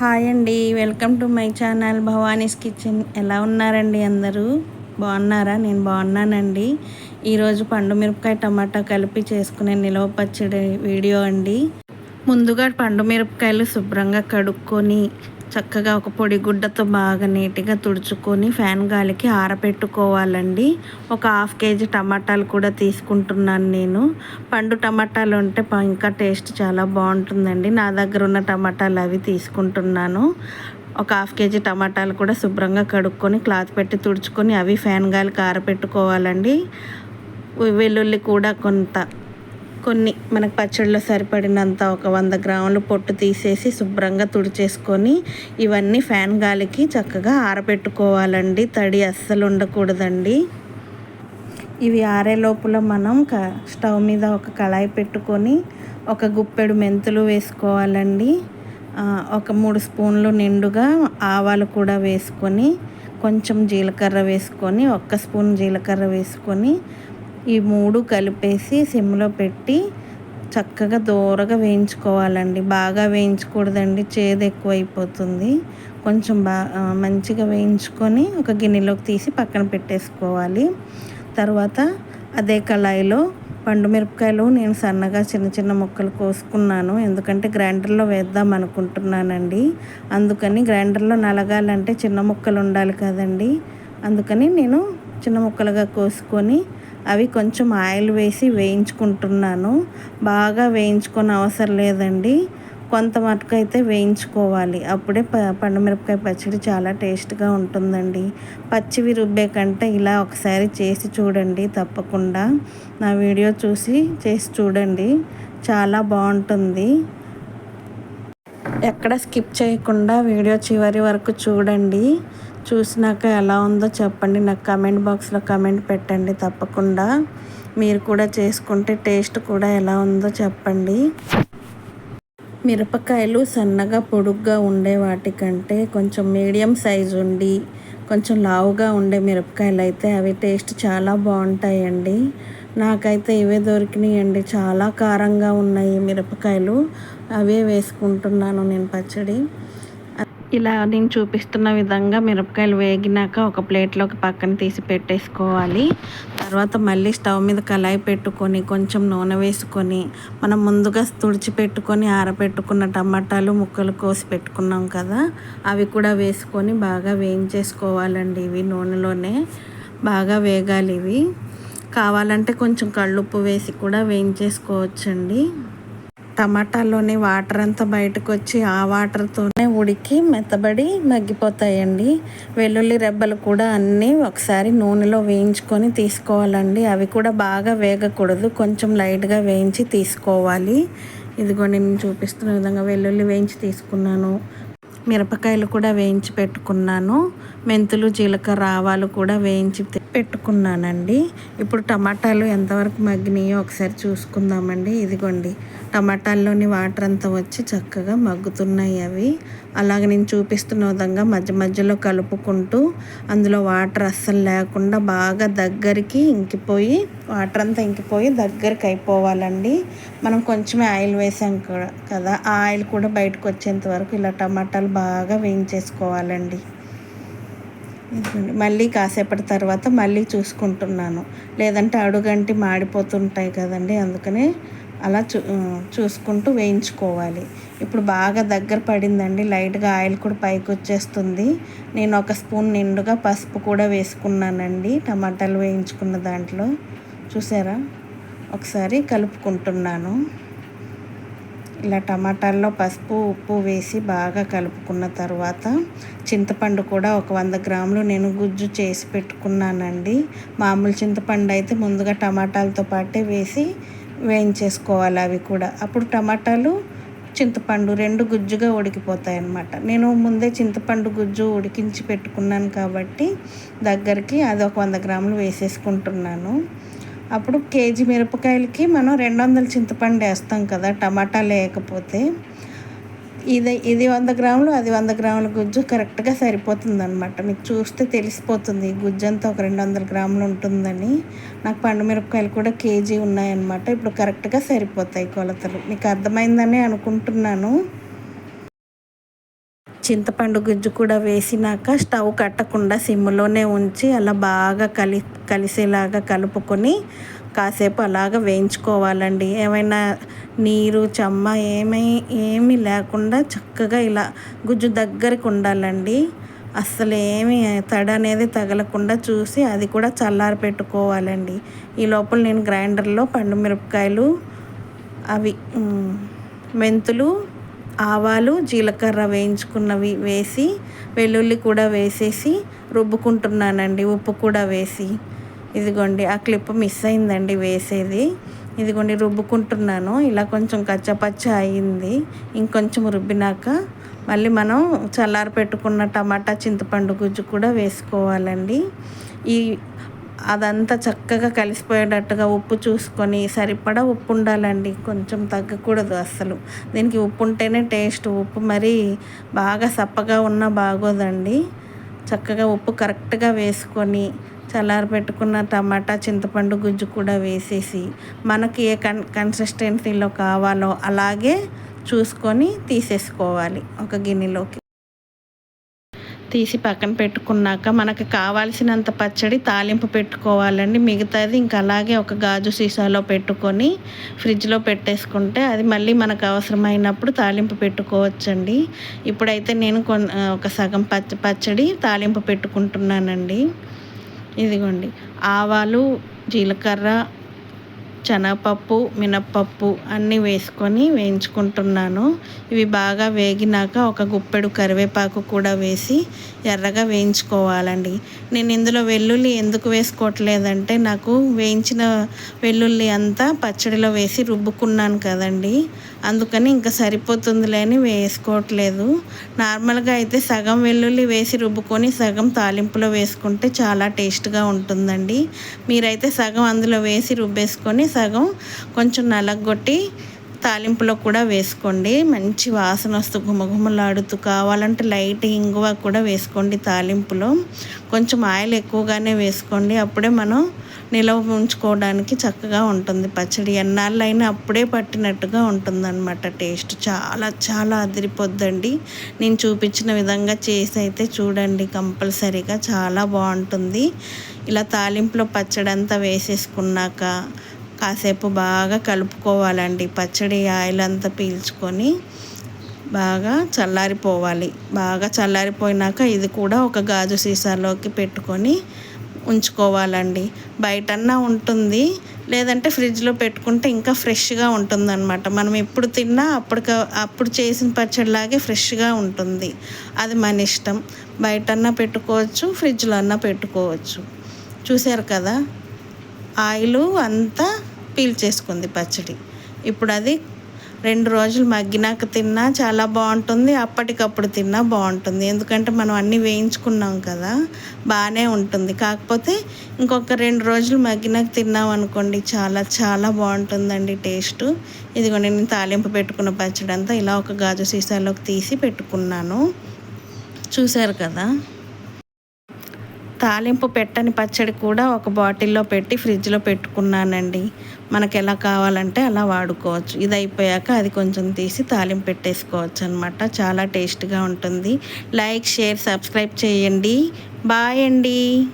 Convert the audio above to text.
Hi అండి. Welcome to my channel Bhavani's kitchen. ఎలా ఉన్నారండి అందరూ? బాగున్నారా? నేను బాగున్నానండి. ఈరోజు పండు మిరపకాయ టమాటా కలిపి చేసుకునే నిలవ పచ్చడి వీడియో అండి. ముందుగా పండు మిరపకాయలు శుభ్రంగా కడుక్కొని చక్కగా ఒక పొడి గుడ్డతో బాగా నీట్గా తుడుచుకొని ఫ్యాన్ గాలికి ఆరబెట్టుకోవాలండి ఒక హాఫ్ కేజీ టమాటాలు కూడా తీసుకుంటున్నాను నేను. పండు టమాటాలు ఉంటే ఇంకా టేస్ట్ చాలా బాగుంటుందండి. నా దగ్గర ఉన్న టమాటాలు అవి తీసుకుంటున్నాను. ఒక హాఫ్ కేజీ టమాటాలు కూడా శుభ్రంగా కడుక్కొని క్లాత్ పెట్టి తుడుచుకొని అవి ఫ్యాన్ గాలికి ఆరబెట్టుకోవాలండి వెల్లుల్లి కూడా కొంత కొన్ని మనకు పచ్చడిలో సరిపడినంత ఒక వంద గ్రాములు పొట్టు తీసేసి శుభ్రంగా తుడిచేసుకొని ఇవన్నీ ఫ్యాన్ గాలికి చక్కగా ఆరబెట్టుకోవాలండి. తడి అస్సలు ఉండకూడదండి. ఇవి ఆరే లోపల మనం స్టవ్ మీద ఒక కళాయి పెట్టుకొని ఒక గుప్పెడు మెంతులు వేసుకోవాలండి. ఒక మూడు స్పూన్లు నిండుగా ఆవాలు కూడా వేసుకొని కొంచెం జీలకర్ర వేసుకొని ఒక్క స్పూన్ జీలకర్ర వేసుకొని ఈ మూడు కలిపేసి సిమ్లో పెట్టి చక్కగా దూరగా వేయించుకోవాలండి. బాగా వేయించకూడదండి. చేదు ఎక్కువైపోతుంది. కొంచెం బా మంచిగా వేయించుకొని ఒక గిన్నెలోకి తీసి పక్కన పెట్టేసుకోవాలి. తర్వాత అదే కళాయిలో పండు మిరపకాయలు నేను సన్నగా చిన్న చిన్న ముక్కలు కోసుకున్నాను. ఎందుకంటే గ్రైండర్లో వేద్దాం అనుకుంటున్నానండి. అందుకని గ్రైండర్లో నలగాలంటే చిన్న ముక్కలు ఉండాలి కదండి. అందుకని నేను చిన్న ముక్కలుగా కోసుకొని అవి కొంచెం ఆయిల్ వేసి వేయించుకుంటున్నాను. బాగా వేయించుకొని అవసరం లేదండి. కొంత మటుకు అయితే వేయించుకోవాలి. అప్పుడే ప పండుమిరపకాయ పచ్చడి చాలా టేస్ట్గా ఉంటుందండి. పచ్చివి రుబ్బే కంటే ఇలా ఒకసారి చేసి చూడండి తప్పకుండా. నా వీడియో చూసి చేసి చూడండి. చాలా బాగుంటుంది. ఎక్కడ స్కిప్ చేయకుండా వీడియో చివరి వరకు చూడండి. చూసినాక ఎలా ఉందో చెప్పండి. నాకు కమెంట్ బాక్స్లో కమెంట్ పెట్టండి తప్పకుండా. మీరు కూడా చేసుకుంటే టేస్ట్ కూడా ఎలా ఉందో చెప్పండి. మిరపకాయలు సన్నగా పొడుగ్గా ఉండే వాటికంటే కొంచెం మీడియం సైజు ఉండి కొంచెం లావుగా ఉండే మిరపకాయలు అయితే అవి టేస్ట్ చాలా బాగుంటాయండి. నాకైతే ఇవే దొరికినాయండి. చాలా కారంగా ఉన్నాయి మిరపకాయలు. అవే వేసుకుంటున్నాను నేను పచ్చడి. ఇలా నేను చూపిస్తున్న విధంగా మిరపకాయలు వేగినాక ఒక ప్లేట్లోకి పక్కన తీసి పెట్టేసుకోవాలి. తర్వాత మళ్ళీ స్టవ్ మీద కళాయి పెట్టుకొని కొంచెం నూనె వేసుకొని మనం ముందుగా తుడిచి పెట్టుకొని ఆరబెట్టుకున్న టమాటాలు ముక్కలు కోసి పెట్టుకున్నాం కదా అవి కూడా వేసుకొని బాగా వేయించేసుకోవాలండి ఇవి నూనెలోనే. బాగా వేగాలి ఇవి. కావాలంటే కొంచెం కళ్ళుప్పు వేసి కూడా వేయించేసుకోవచ్చండి. టమాటాలోని వాటర్ అంతా బయటకు వచ్చి ఆ వాటర్తోనే ఉడికి మెత్తబడి మగ్గిపోతాయండి. వెల్లుల్లి రెబ్బలు కూడా అన్నీ ఒకసారి నూనెలో వేయించుకొని తీసుకోవాలండి. అవి కూడా బాగా వేగకూడదు. కొంచెం లైట్గా వేయించి తీసుకోవాలి. ఇదిగో నేను చూపిస్తున్న విధంగా వెల్లుల్లి వేయించి తీసుకున్నాను. మిరపకాయలు కూడా వేయించి పెట్టుకున్నాను. మెంతులు జీలకర్ర ఆవాలు కూడా వేయించి పెట్టుకున్నానండి. ఇప్పుడు టమాటాలు ఎంతవరకు మగ్గినాయో ఒకసారి చూసుకుందామండి. ఇదిగోండి టమాటాల్లోని వాటర్ అంతా వచ్చి చక్కగా మగ్గుతున్నాయి అవి. అలాగ నేను చూపిస్తున్న విధంగా మధ్య మధ్యలో కలుపుకుంటూ అందులో వాటర్ అస్సలు లేకుండా బాగా దగ్గరికి ఇంకిపోయి వాటర్ అంతా ఇంకిపోయి దగ్గరికి అయిపోవాలండి. మనం కొంచెమే ఆయిల్ వేసాం కదా ఆ ఆయిల్ కూడా బయటకు వచ్చేంత వరకు ఇలా టమాటాలు బాగా వేయించేసుకోవాలండి. మళ్ళీ కాసేపటి తర్వాత మళ్ళీ చూసుకుంటున్నాను. లేదంటే అడుగంటి మాడిపోతుంటాయి కదండి అందుకనే అలా చూ చూసుకుంటూ వేయించుకోవాలి. ఇప్పుడు బాగా దగ్గర పడిందండి లైట్గా ఆయిల్ కూడా పైకి వచ్చేస్తుంది. నేను ఒక స్పూన్ నిండుగా పసుపు కూడా వేసుకున్నానండి టమాటాలు వేయించుకున్న దాంట్లో. చూసారా? ఒకసారి కలుపుకుంటున్నాను. ఇలా టమాటాల్లో పసుపు ఉప్పు వేసి బాగా కలుపుకున్న తర్వాత చింతపండు కూడా ఒక వంద గ్రాములు నేను గుజ్జు చేసి పెట్టుకున్నానండి. మామూలు చింతపండు అయితే ముందుగా టమాటాలతో పాటే వేసి వేయించేసుకోవాలి అవి కూడా. అప్పుడు టమాటాలు చింతపండు రెండు గుజ్జుగా ఉడికిపోతాయి అన్నమాట నేను ముందే చింతపండు గుజ్జు ఉడికించి పెట్టుకున్నాను కాబట్టి దగ్గరికి అది ఒక వంద గ్రాములు వేసేసుకుంటున్నాను. అప్పుడు కేజీ మిరపకాయలకి మనం రెండు వందల చింతపండు వేస్తాం కదా టమాటా లేకపోతే. ఇది ఇది వంద గ్రాములు అది వంద గ్రాముల గుజ్జు కరెక్ట్గా సరిపోతుంది అనమాట మీకు చూస్తే తెలిసిపోతుంది గుజ్జు అంతా ఒక రెండు వందల గ్రాములు ఉంటుందని. నాకు పండు మిరపకాయలు కూడా కేజీ ఉన్నాయన్నమాట. ఇప్పుడు కరెక్ట్గా సరిపోతాయి కొలతలు. మీకు అర్థమైందని అనుకుంటున్నాను. చింతపండు గుజ్జు కూడా వేసినాక స్టవ్ కట్టకుండా సిమ్లోనే ఉంచి అలా బాగా కలి కలిసేలాగా కలుపుకొని కాసేపు అలాగ వేయించుకోవాలండి. ఏమైనా నీరు చెమ్మ ఏమై ఏమీ లేకుండా చక్కగా ఇలా గుజ్జు దగ్గరికి ఉండాలండి. అస్సలు ఏమి తడి అనేది తగలకుండా చూసి అది కూడా చల్లారి పెట్టుకోవాలండి. ఈ లోపల నేను గ్రైండర్లో పండు మిరపకాయలు అవి మెంతులు ఆవాలు జీలకర్ర వేయించుకున్నవి వేసి వెల్లుల్లి కూడా వేసేసి రుబ్బుకుంటున్నానండి. ఉప్పు కూడా వేసి. ఇదిగోండి ఆ క్లిప్ మిస్ అయిందండి వేసేది. ఇదిగోండి రుబ్బుకుంటున్నాను. ఇలా కొంచెం కచ్చపచ్చ అయింది. ఇంకొంచెం రుబ్బినాక మళ్ళీ మనం చల్లారి పెట్టుకున్న టమాటా చింతపండు గుజ్జు కూడా వేసుకోవాలండి. ఈ అదంతా చక్కగా కలిసిపోయేటట్టుగా ఉప్పు చూసుకొని సరిపడా ఉప్పు ఉండాలండి కొంచెం తగ్గకూడదు అస్సలు. దీనికి ఉప్పు ఉంటేనే టేస్ట్. ఉప్పు మరి బాగా సప్పగా ఉన్నా బాగోదండి. చక్కగా ఉప్పు కరెక్ట్గా వేసుకొని చల్లారి పెట్టుకున్న టమాటా చింతపండు గుజ్జు కూడా వేసేసి మనకి ఏ కన్ కన్సిస్టెన్సీలో కావాలో అలాగే చూసుకొని తీసేసుకోవాలి ఒక గిన్నెలోకి. తీసి పక్కన పెట్టుకున్నాక మనకు కావాల్సినంత పచ్చడి తాలింపు పెట్టుకోవాలండి. మిగతాది ఇంకా అలాగే ఒక గాజు సీసాలో పెట్టుకొని ఫ్రిడ్జ్లో పెట్టేసుకుంటే అది మళ్ళీ మనకు అవసరమైనప్పుడు తాలింపు పెట్టుకోవచ్చండి. ఇప్పుడైతే నేను కొన్ ఒక సగం పచ్చ పచ్చడి తాలింపు పెట్టుకుంటున్నానండి. ఇదిగోండి. ఆవాలు జీలకర్ర శనగపప్పు మినప్పప్పు అన్నీ వేసుకొని వేయించుకుంటున్నాను. ఇవి బాగా వేగినాక ఒక గుప్పెడు కరివేపాకు కూడా వేసి ఎర్రగా వేయించుకోవాలండి. నేను ఇందులో వెల్లుల్లి ఎందుకు వేసుకోవట్లేదంటే నాకు వేయించిన వెల్లుల్లి అంతా పచ్చడిలో వేసి రుబ్బుకున్నాను కదండి. అందుకని ఇంకా సరిపోతుందిలే అని వేసుకోవట్లేదు. నార్మల్గా అయితే సగం వెల్లుల్లి వేసి రుబ్బుకొని సగం తాలింపులో వేసుకుంటే చాలా టేస్ట్గా ఉంటుందండి. మీరైతే సగం అందులో వేసి రుబ్బేసుకొని సగం కొంచెం నలగొట్టి తాలింపులో కూడా వేసుకోండి. మంచి వాసన వస్తూ గుమగుమలాడుతూ కావాలంటే లైట్ ఇంగువ కూడా వేసుకోండి తాలింపులో. కొంచెం ఆయిల్ ఎక్కువగానే వేసుకోండి. అప్పుడే మనం నిలవ ఉంచుకోవడానికి చక్కగా ఉంటుంది పచ్చడి. ఎన్నాళ్ళైనా అప్పుడే పట్టినట్టుగా ఉంటుందన్నమాట టేస్ట్. చాలా చాలా అదిరిపోద్దండి. నేను చూపించిన విధంగా చేసి అయితే చూడండి కంపల్సరీగా. చాలా బాగుంటుంది. ఇలా తాలింపులో పచ్చడి అంతా వేసేసుకున్నాక కాసేపు బాగా కలుపుకోవాలండి. పచ్చడి ఆయిల్ అంతా పీల్చుకొని బాగా చల్లారిపోవాలి. బాగా చల్లారిపోయినాక ఇది కూడా ఒక గాజు సీసాలోకి పెట్టుకొని ఉంచుకోవాలండి. బయటన్నా ఉంటుంది. లేదంటే ఫ్రిడ్జ్లో పెట్టుకుంటే ఇంకా ఫ్రెష్గా ఉంటుందన్నమాట. మనం ఎప్పుడు తిన్నా అప్పటిక అప్పుడు చేసిన పచ్చడిలాగే ఫ్రెష్గా ఉంటుంది. అది మన ఇష్టం. బయటన్నా పెట్టుకోవచ్చు ఫ్రిడ్జ్లో అన్నా పెట్టుకోవచ్చు. చూసారు కదా? ఆయిల్ అంతా పీల్ చేసుకుంది పచ్చడి. ఇప్పుడు అది రెండు రోజులు మగ్గినాక తిన్నా చాలా బాగుంటుంది అప్పటికప్పుడు తిన్నా బాగుంటుంది. ఎందుకంటే మనం అన్నీ వేయించుకున్నాం కదా బాగానే ఉంటుంది. కాకపోతే ఇంకొక రెండు రోజులు మగ్గినాక తిన్నాం అనుకోండి చాలా చాలా బాగుంటుందండి టేస్ట్. ఇదిగోండి నేను తాలింపు పెట్టుకున్న పచ్చడి అంతా ఇలా ఒక గాజు సీసాలోకి తీసి పెట్టుకున్నాను. చూశారు కదా? తాలింపు పెట్టని పచ్చడి కూడా ఒక బాటిల్లో పెట్టి ఫ్రిడ్జ్లో పెట్టుకున్నానండి. మనకు ఎలా కావాలంటే అలా వాడుకోవచ్చు. ఇది అయిపోయాక అది కొంచెం తీసి తాలింపు పెట్టేసుకోవచ్చు అనమాట చాలా టేస్ట్గా ఉంటుంది. లైక్ షేర్ సబ్స్క్రైబ్ చేయండి. బాయ్ అండి.